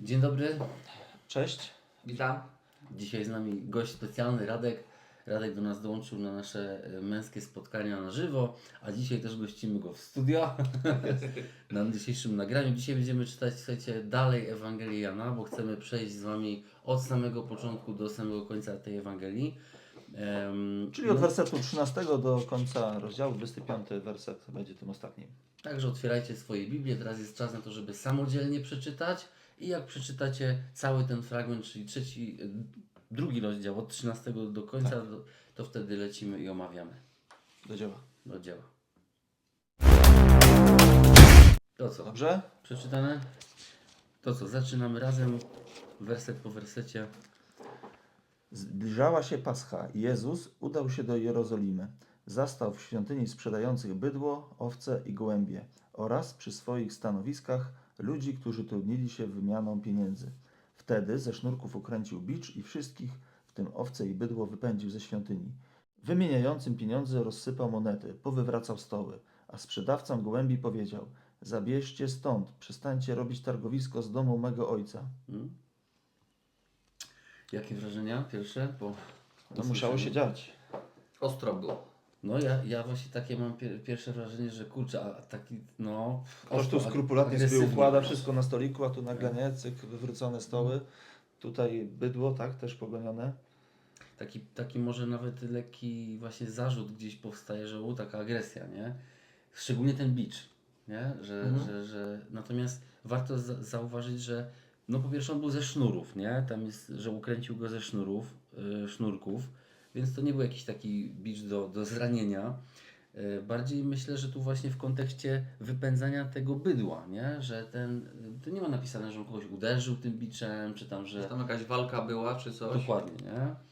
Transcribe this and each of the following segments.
Dzień dobry. Cześć. Witam. Dzisiaj z nami gość specjalny Radek. Radek do nas dołączył na nasze e, męskie spotkania na żywo, a dzisiaj też gościmy go w studio na dzisiejszym nagraniu. Dzisiaj będziemy czytać, słuchajcie, dalej Ewangelię Jana, bo chcemy przejść z Wami od samego początku do samego końca tej Ewangelii. Em, Czyli od wersetu 13 do końca rozdziału, 25 werset będzie tym ostatnim. Także otwierajcie swoje Biblię, teraz jest czas na to, żeby samodzielnie przeczytać i jak przeczytacie cały ten fragment, czyli trzeci, drugi rozdział od 13 do końca, to, to wtedy lecimy i omawiamy Do dzieła. do dzieła. To co? Dobrze? Przeczytane? To co? Zaczynamy razem, werset po wersecie. Zbliżała się Pascha Jezus udał się do Jerozolimy. Zastał w świątyni sprzedających bydło, owce i gołębie oraz przy swoich stanowiskach ludzi, którzy trudnili się wymianą pieniędzy. Wtedy ze sznurków ukręcił bicz i wszystkich, w tym owce i bydło, wypędził ze świątyni. Wymieniającym pieniądze rozsypał monety, powywracał stoły, a sprzedawcom gołębi powiedział: Zabierzcie stąd, przestańcie robić targowisko z domu mego ojca. Hmm? Jakie wrażenia pierwsze? Po To musiało się dziać. Ostro było. No ja, ja właśnie takie mam pier pierwsze wrażenie, że kurczę, a taki no... Ktoś tu skrupulatnie sobie układa wszystko na stoliku, a tu nagle nie, cyk, wywrócone stoły. Tutaj bydło, tak, też pogonione. Taki, taki może nawet lekki właśnie zarzut gdzieś powstaje, że u, taka agresja, nie? Szczególnie ten bicz, nie? Że, Mhm. że, że, natomiast warto za zauważyć, że no po pierwsze on był ze sznurów, nie? Tam jest, że ukręcił go ze sznurów, yy, sznurków, więc to nie był jakiś taki bicz do, do zranienia. Yy, Bardziej myślę, że tu właśnie w kontekście wypędzania tego bydła, nie? Że ten, tu nie ma napisane, że on kogoś uderzył tym biczem, czy tam, że... Że tam jakaś walka była, czy coś. Dokładnie, nie?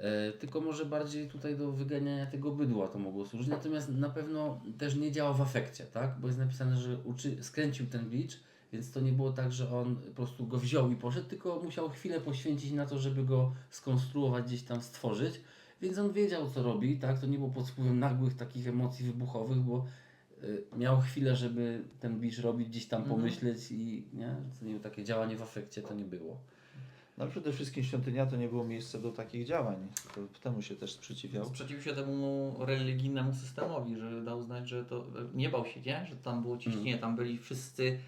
E, tylko może bardziej tutaj do wyganiania tego bydła to mogło służyć. Natomiast na pewno też nie działa w afekcie, tak? Bo jest napisane, że uczy, skręcił ten bicz, więc to nie było tak, że on po prostu go wziął i poszedł, tylko musiał chwilę poświęcić na to, żeby go skonstruować, gdzieś tam stworzyć. Więc on wiedział, co robi, tak? To nie było pod wpływem nagłych takich emocji wybuchowych, bo y, miał chwilę, żeby ten bicz robić, gdzieś tam Mhm. pomyśleć i nie? To nie takie działanie w afekcie to nie było. No ale przede wszystkim świątynia to nie było miejsce do takich działań. To temu się też sprzeciwiał. Sprzeciwił się temu religijnemu systemowi, że dał znać, że to nie bał się, nie? Że tam było ciśnienie, tam byli wszyscy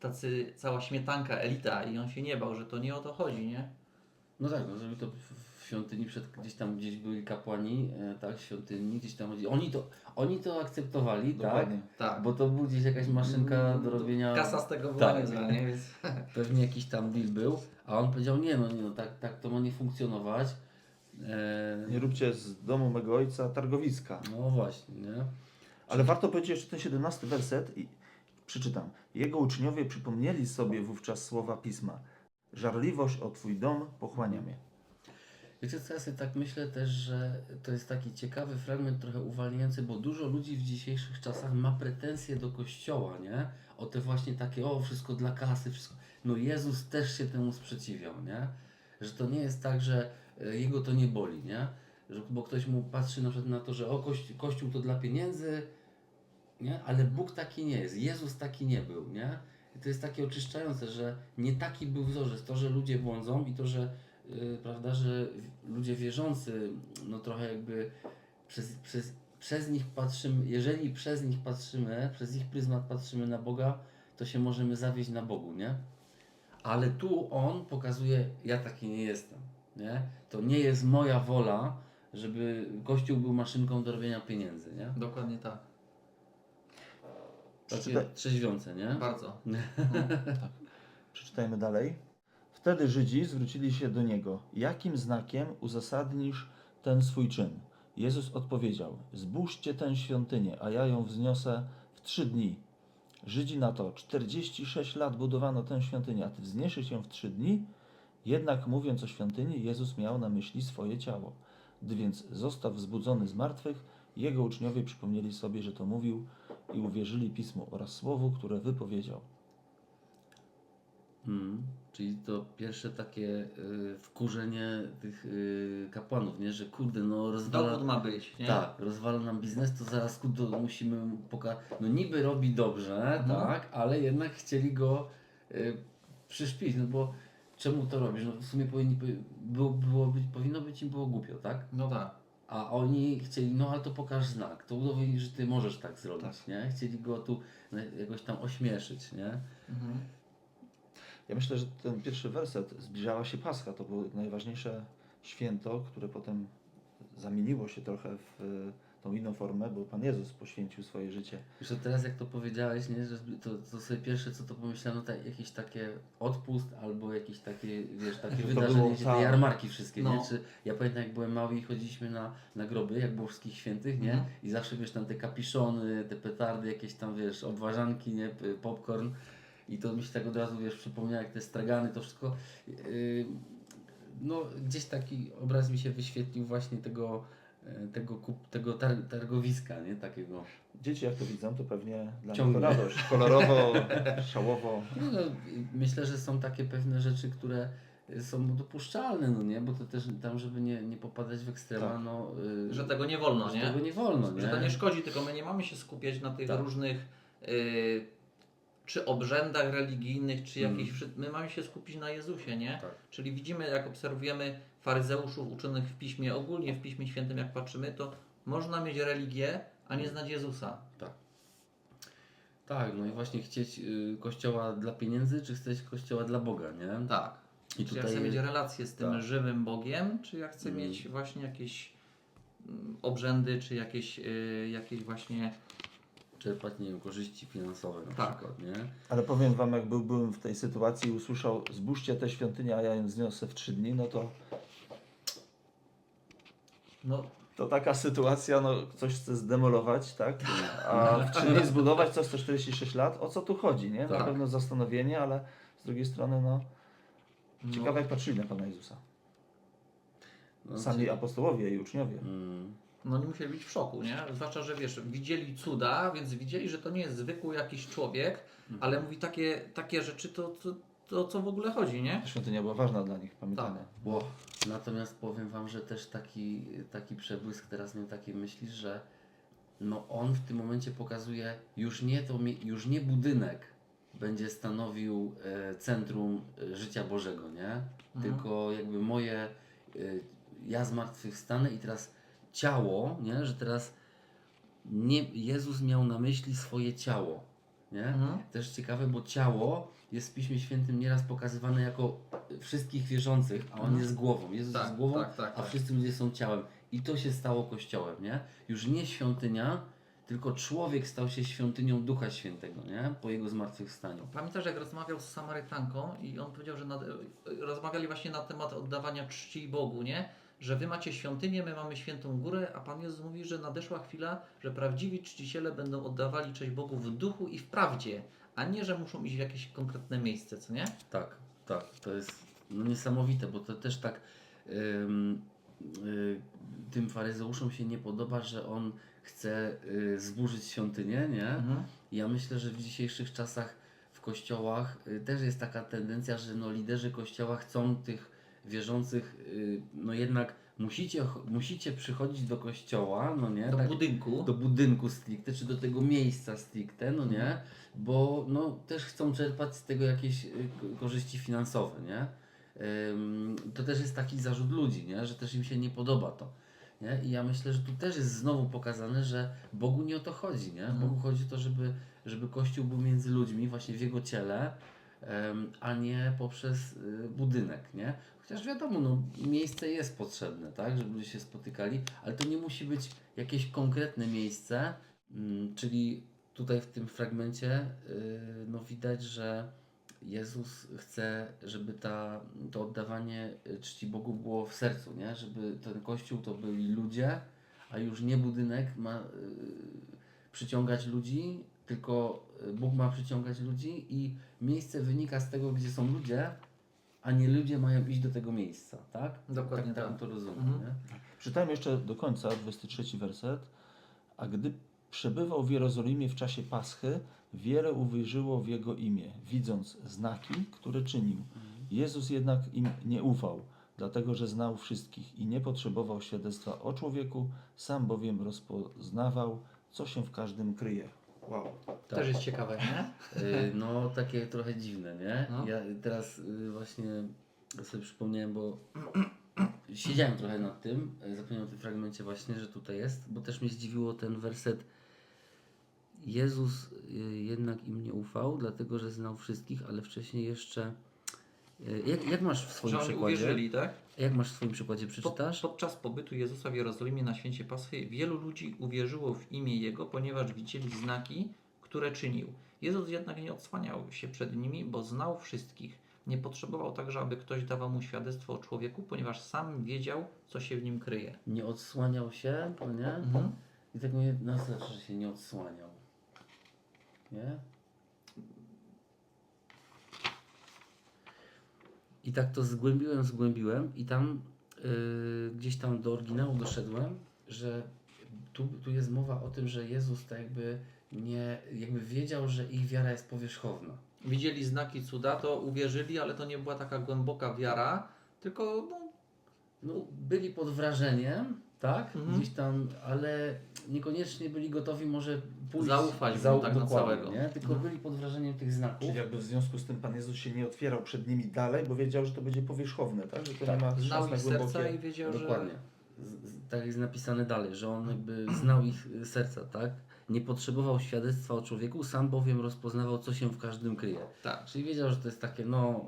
tacy, cała śmietanka, elita i on się nie bał, że to nie o to chodzi, nie? No tak, no żeby to w- w świątyni przed, gdzieś tam gdzieś byli kapłani, e, tak, świątyni, gdzieś tam oni to, oni to akceptowali, Dokładnie. tak? Tak. Bo to był gdzieś jakaś maszynka do To robienia. Kasa z tego była Tak. niezła, nie? Więc Pewnie jakiś tam deal był, a on powiedział, nie no, nie no, tak, tak to ma nie funkcjonować. E, Nie róbcie z domu mego ojca targowiska. no właśnie, nie? Ale warto powiedzieć jeszcze ten 17 werset i przeczytam. Jego uczniowie przypomnieli sobie wówczas słowa pisma. Żarliwość o twój dom pochłania mnie. Wiecie co, ja sobie tak myślę też, że to jest taki ciekawy fragment, trochę uwalniający, bo dużo ludzi w dzisiejszych czasach ma pretensje do Kościoła, nie? O te właśnie takie, o wszystko dla kasy, wszystko. No Jezus też się temu sprzeciwiał, nie? Że to nie jest tak, że e, Jego to nie boli, nie? Że, bo ktoś mu patrzy na przykład na to, że o, kościół, kościół to dla pieniędzy, nie? Ale Bóg taki nie jest, Jezus taki nie był, nie? I to jest takie oczyszczające, że nie taki był wzorzec. To, że ludzie błądzą i to, że yy, prawda, że ludzie wierzący, no trochę jakby przez, przez, przez nich patrzymy, jeżeli przez nich patrzymy, przez ich pryzmat patrzymy na Boga, to się możemy zawieść na Bogu, nie? Ale tu On pokazuje, ja taki nie jestem, nie? To nie jest moja wola, żeby Kościół był maszynką do robienia pieniędzy, nie? dokładnie tak. Takie Przeczytaj- trzeźwiące, nie? Bardzo. Przeczytajmy dalej. Wtedy Żydzi zwrócili się do niego. Jakim znakiem uzasadnisz ten swój czyn? Jezus odpowiedział: Zbóżcie tę świątynię, a ja ją wzniosę w trzy dni. Żydzi na to: 46 lat budowano tę świątynię, a ty wzniesiesz ją w trzy dni? Jednak mówiąc o świątyni, Jezus miał na myśli swoje ciało. Gdy więc został wzbudzony z martwych, jego uczniowie przypomnieli sobie, że to mówił i uwierzyli pismu oraz słowu, które wypowiedział. Mm, czyli to pierwsze takie y, wkurzenie tych y, kapłanów, nie? Że kurde, no rozwala... Dowód ma być, nie? Tak, rozwala nam biznes, to zaraz kurde musimy pokazać. No niby robi dobrze, Mhm. tak, ale jednak chcieli go y, przyszpić, no bo czemu to robisz? No w sumie powinni, było, było być, powinno być im było głupio, tak? No tak. A oni chcieli, no ale to pokaż znak, to udowodnij, że ty możesz tak zrobić, Tak. nie? Chcieli go tu no, jakoś tam ośmieszyć, nie? Mhm. Ja myślę, że ten pierwszy werset zbliżała się Pascha. To było najważniejsze święto, które potem zamieniło się trochę w tą inną formę, bo Pan Jezus poświęcił swoje życie. To teraz jak to powiedziałeś, nie, że to, to sobie pierwsze co to pomyślałem, no tak, jakieś takie odpust albo jakieś takie, wiesz, takie Że to wydarzenie, gdzie te jarmarki wszystkie, No. nie? Czy ja pamiętam jak byłem mały i chodziliśmy na, na groby, jak było wszystkich świętych, nie? Mhm. I zawsze wiesz tam te kapiszony, te petardy, jakieś tam wiesz, obwarzanki, nie? Popcorn. I to mi się tak od razu wiesz, przypomniało jak te stragany, to wszystko. Yy, no gdzieś taki obraz mi się wyświetlił właśnie tego, tego, kup, tego tar, targowiska, nie? Takiego. Dzieci jak to widzą, to pewnie dla nich Ciągnie. to radość. Kolorowo, szałowo. No, i myślę, że są takie pewne rzeczy, które są dopuszczalne, no nie? Bo to też tam, żeby nie, nie popadać w ekstrema, Tak. no... y, Że tego nie wolno, że nie? tego nie wolno, nie? Że to nie szkodzi, tylko my nie mamy się skupiać na tych Tak. różnych y, czy obrzędach religijnych, czy Mm. jakichś. wszy- My mamy się skupić na Jezusie, nie? Tak. Czyli widzimy, jak obserwujemy faryzeuszów uczonych w piśmie, ogólnie w piśmie świętym, jak patrzymy, to można mieć religię, a nie znać Jezusa. Tak, no i właśnie chcieć y, kościoła dla pieniędzy, czy chceć kościoła dla Boga, nie? Tak. I Czy ja tutaj chcę mieć relację z tym tak. żywym Bogiem, czy ja chcę Mm. mieć właśnie jakieś mm, obrzędy, czy jakieś, y, jakieś właśnie. czerpać, nie wiem, korzyści finansowe na Tak. przykład, nie? Ale powiem Wam, jak był, byłem w tej sytuacji i usłyszał, zbóżcie tę świątynię, a ja ją zniosę w trzy dni, no to, No, to taka sytuacja, no ktoś chce zdemolować, tak? A w trzy dni zbudować coś co 46 lat, o co tu chodzi, nie? Na Tak. pewno zastanowienie, ale z drugiej strony, no, no, ciekawe jak patrzyli na Pana Jezusa. No, Sami czy- apostołowie i uczniowie. Mm, no nie musieli być w szoku, nie? Zwłaszcza, że wiesz, widzieli cuda, więc widzieli, że to nie jest zwykły jakiś człowiek, Mhm. ale mówi takie, takie rzeczy, to, to, to o co w ogóle chodzi, nie? Ta świątynia była ważna dla nich, pamiętamy. Ło. Natomiast powiem Wam, że też taki, taki przebłysk teraz miał takie myśli, że no on w tym momencie pokazuje już nie, to, już nie budynek będzie stanowił e, centrum e, życia Bożego, nie? Mhm. Tylko jakby moje, e, ja zmartwychwstanę i teraz ciało, nie? Że teraz nie, Jezus miał na myśli swoje ciało, nie? Mhm. Też ciekawe, bo ciało jest w Piśmie Świętym nieraz pokazywane jako wszystkich wierzących, a on Mhm. jest głową. Jezus Tak, jest głową, tak, tak, a tak. wszyscy ludzie są ciałem. I to się stało Kościołem, nie? Już nie świątynia, tylko człowiek stał się świątynią Ducha Świętego, nie? Po jego zmartwychwstaniu. Pamiętasz, jak rozmawiał z Samarytanką i on powiedział, że nad, rozmawiali właśnie na temat oddawania czci Bogu, nie? Że wy macie świątynię, my mamy świętą górę, a Pan Jezus mówi, że nadeszła chwila, że prawdziwi czciciele będą oddawali cześć Bogu w duchu i w prawdzie, a nie, że muszą iść w jakieś konkretne miejsce, co nie? Tak, tak. To jest no, niesamowite, bo to też tak ym, y, tym faryzeuszom się nie podoba, że on chce y, zburzyć świątynię, nie? Mhm. Ja myślę, że w dzisiejszych czasach w kościołach y, też jest taka tendencja, że no, liderzy kościoła chcą tych wierzących, y, no jednak musicie, musicie przychodzić do kościoła, no nie? Do Tak, budynku. do budynku stricte, czy do tego miejsca stricte, no nie? Bo no, też chcą czerpać z tego jakieś y, ko- korzyści finansowe, nie? Ym, To też jest taki zarzut ludzi, nie? Że też im się nie podoba to. Nie? I ja myślę, że tu też jest znowu pokazane, że Bogu nie o to chodzi, nie? Mhm. Bogu chodzi o to, żeby, żeby Kościół był między ludźmi, właśnie w Jego ciele, a nie poprzez y, budynek, nie? Chociaż wiadomo, no, miejsce jest potrzebne, tak? Żeby ludzie się spotykali, ale to nie musi być jakieś konkretne miejsce, mm, czyli tutaj w tym fragmencie y, no, widać, że Jezus chce, żeby ta, to oddawanie y, czci Bogu było w sercu, nie? Żeby ten Kościół to byli ludzie, a już nie budynek ma przyciągać ludzi, tylko Bóg ma przyciągać ludzi i miejsce wynika z tego, gdzie są ludzie, a nie ludzie mają iść do tego miejsca, tak? Dokładnie tak. tak. tak to rozumiem, Mhm. nie? Czytajmy jeszcze do końca, 23 werset. A gdy przebywał w Jerozolimie w czasie Paschy, wiele uwierzyło w Jego imię, widząc znaki, które czynił. Jezus jednak im nie ufał, dlatego że znał wszystkich i nie potrzebował świadectwa o człowieku, sam bowiem rozpoznawał, co się w każdym kryje. Wow. Tak. Też jest ciekawe, nie? Y, No, takie trochę dziwne, nie? No. Ja teraz y, właśnie sobie przypomniałem, bo siedziałem trochę nad tym, y, zapomniałem o tym fragmencie właśnie, że tutaj jest, bo też mnie zdziwiło ten werset Jezus jednak im nie ufał, dlatego że znał wszystkich, ale wcześniej jeszcze jak, jak masz w swoim Że oni przykładzie? uwierzyli, tak? Jak masz w swoim przykładzie przeczytasz? podczas pobytu Jezusa w Jerozolimie na święcie Paschy wielu ludzi uwierzyło w imię Jego, ponieważ widzieli znaki, które czynił. Jezus jednak nie odsłaniał się przed nimi, bo znał wszystkich. Nie potrzebował także, aby ktoś dawał mu świadectwo o człowieku, ponieważ sam wiedział, co się w nim kryje. Nie odsłaniał się, nie? Mhm. I tak mnie na co znaczy, że się nie odsłaniał. Nie? I tak to zgłębiłem, zgłębiłem i tam yy, gdzieś tam do oryginału doszedłem, że tu, tu jest mowa o tym, że Jezus tak jakby nie, jakby wiedział, że ich wiara jest powierzchowna. Widzieli znaki cuda, to uwierzyli, ale to nie była taka głęboka wiara, tylko no, No, byli pod wrażeniem, tak? Mhm. Gdzieś tam, ale niekoniecznie byli gotowi może pójść Zaufać mu tak na dokładnie, całego. Nie? Tylko Mhm. byli pod wrażeniem tych znaków. Czyli jakby w związku z tym Pan Jezus się nie otwierał przed nimi dalej, bo wiedział, że to będzie powierzchowne, tak? Że to Tak. nie ma znał szans na ich serca głębokie... i wiedział, Dokładnie. Z, z, tak jest napisane dalej, że on jakby znał ich y, serca, tak? Nie potrzebował świadectwa o człowieku, sam bowiem rozpoznawał, co się w każdym kryje. że tak. Czyli wiedział, że to jest takie, no,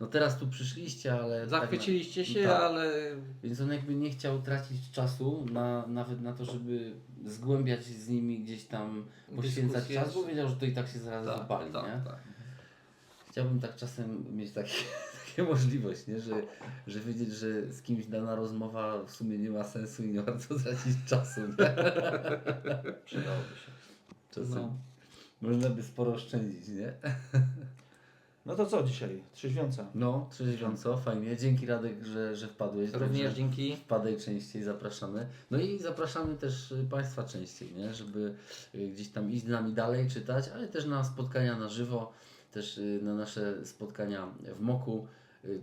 no teraz tu przyszliście, ale. Zachwyciliście się, tak. ale Więc on jakby nie chciał tracić czasu na, nawet na to, żeby zgłębiać z nimi gdzieś tam, poświęcać Dyskusje. czas, bo wiedział, że to i tak się zaraz tak, zapali, tak, nie? tak. Chciałbym tak czasem mieć takie, takie możliwość, nie? Że, że wiedzieć, że z kimś dana rozmowa w sumie nie ma sensu i nie warto tracić czasu. Przydałoby się. Czasem No. można by sporo oszczędzić, nie? No to co dzisiaj? Trzeźwiąca. No, trzeźwiąco, fajnie. Dzięki Radek, że, że wpadłeś. Również Także dzięki. Wpadaj częściej, zapraszamy. No i zapraszamy też y, Państwa częściej, nie? żeby y, gdzieś tam iść z nami dalej, czytać, ale też na spotkania na żywo, też y, na nasze spotkania w Moku.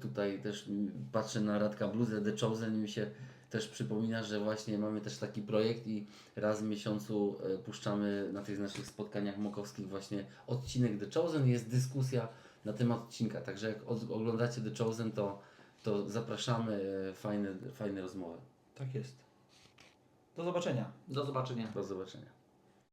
Tutaj też patrzę na Radka Bluzę, The Chosen mi się też przypomina, że właśnie mamy też taki projekt i raz w miesiącu puszczamy na tych naszych spotkaniach mokowskich właśnie odcinek The Chosen, jest dyskusja na temat odcinka, także jak od- oglądacie The Chosen, to, to zapraszamy, y, fajne, fajne rozmowy. Tak jest. Do zobaczenia. Do zobaczenia. Do zobaczenia.